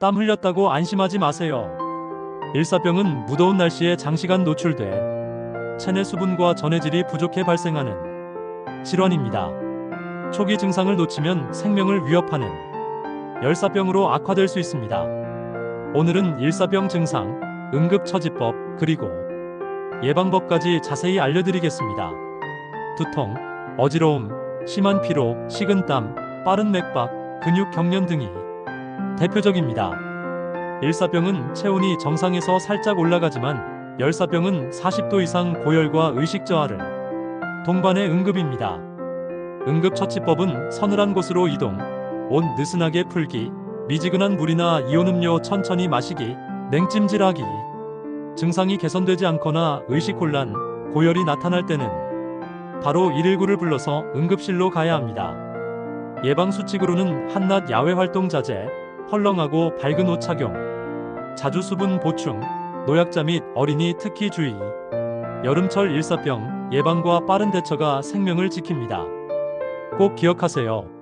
땀 흘렸다고 안심하지 마세요. 일사병은 무더운 날씨에 장시간 노출돼 체내 수분과 전해질이 부족해 발생하는 질환입니다. 초기 증상을 놓치면 생명을 위협하는 열사병으로 악화될 수 있습니다. 오늘은 일사병 증상, 응급처치법, 그리고 예방법까지 자세히 알려드리겠습니다. 두통, 어지러움, 심한 피로, 식은땀, 빠른 맥박, 근육 경련 등이 대표적입니다. 일사병은 체온이 정상에서 살짝 올라가지만 열사병은 40도 이상 고열과 의식 저하를 동반의 응급입니다. 응급처치법은 서늘한 곳으로 이동, 옷 느슨하게 풀기, 미지근한 물이나 이온 음료 천천히 마시기, 냉찜질하기. 증상이 개선되지 않거나 의식 혼란, 고열이 나타날 때는 바로 119를 불러서 응급실로 가야 합니다. 예방 수칙으로는 한낮 야외 활동 자제, 헐렁하고 밝은 옷 착용, 자주 수분 보충, 노약자 및 어린이 특히 주의. 여름철 일사병 예방과 빠른 대처가 생명을 지킵니다. 꼭 기억하세요.